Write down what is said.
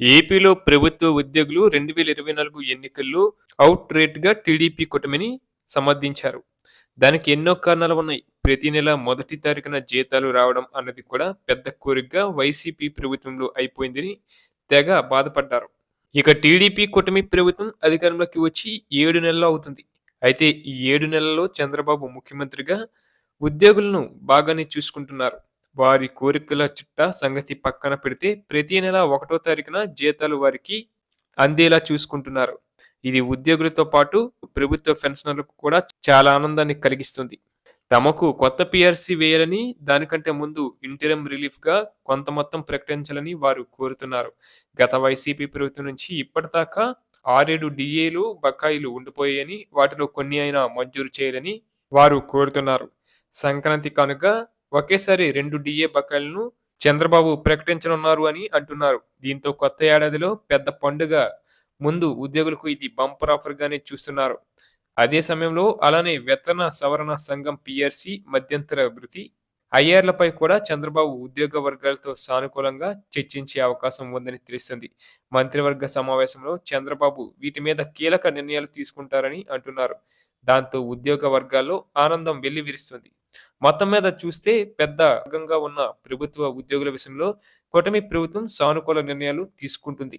ఏపీలో ప్రభుత్వ ఉద్యోగులు రెండు వేల ఇరవై నాలుగు ఎన్నికల్లో అవుట్ రేట్గా టీడీపీ కూటమిని సమర్థించారు. దానికి ఎన్నో కారణాలు ఉన్నాయి. ప్రతి నెల మొదటి తారీఖున జీతాలు రావడం అన్నది కూడా పెద్ద కోరికగా వైసీపీ ప్రభుత్వంలో అయిపోయిందని తెగ బాధపడ్డారు. ఇక టీడీపీ కూటమి ప్రభుత్వం అధికారంలోకి వచ్చి ఏడు నెలలు అవుతుంది. అయితే ఈ ఏడు నెలల్లో చంద్రబాబు ముఖ్యమంత్రిగా ఉద్యోగులను బాగానే చూసుకుంటున్నారు. వారి కోరికల చిట్ట సంగతి పక్కన పెడితే ప్రతి నెల ఒకటో తారీఖున జీతాలు వారికి అందేలా చూసుకుంటున్నారు. ఇది ఉద్యోగులతో పాటు ప్రభుత్వ పెన్షనర్లకు కూడా చాలా ఆనందాన్ని కలిగిస్తుంది. తమకు కొత్త పిఆర్సీ వేయాలని దానికంటే ముందు ఇంటరం రిలీఫ్గా కొంత మొత్తం ప్రకటించాలని వారు కోరుతున్నారు. గత వైసీపీ ప్రభుత్వం నుంచి ఇప్పటిదాకా ఆరేడు డిఏలు బకాయిలు ఉండిపోయాయని వాటిలో కొన్ని అయినా మంజూరు చేయాలని వారు కోరుతున్నారు. సంక్రాంతి కనుక ఒకేసారి రెండు డిఏ బకాయిలను చంద్రబాబు ప్రకటించనున్నారు అని అంటున్నారు. దీంతో కొత్త ఏడాదిలో పెద్ద పండుగ ముందు ఉద్యోగులకు ఇది బంపర్ ఆఫర్ గానే చూస్తున్నారు. అదే సమయంలో అలానే వేతన సవరణ సంఘం పిఆర్సి మధ్యంతర వృత్తి ఐఆర్లపై కూడా చంద్రబాబు ఉద్యోగ వర్గాలతో సానుకూలంగా చర్చించే అవకాశం ఉందని తెలుస్తుంది. మంత్రివర్గ సమావేశంలో చంద్రబాబు వీటి మీద కీలక నిర్ణయాలు తీసుకుంటారని అంటున్నారు. దాంతో ఉద్యోగ వర్గాల్లో ఆనందం వెల్లివిరుస్తుంది. మొత్తం మీద చూస్తే పెద్ద వర్గంగా ఉన్న ప్రభుత్వ ఉద్యోగుల విషయంలో కూటమి ప్రభుత్వం సానుకూల నిర్ణయాలు తీసుకుంటుంది.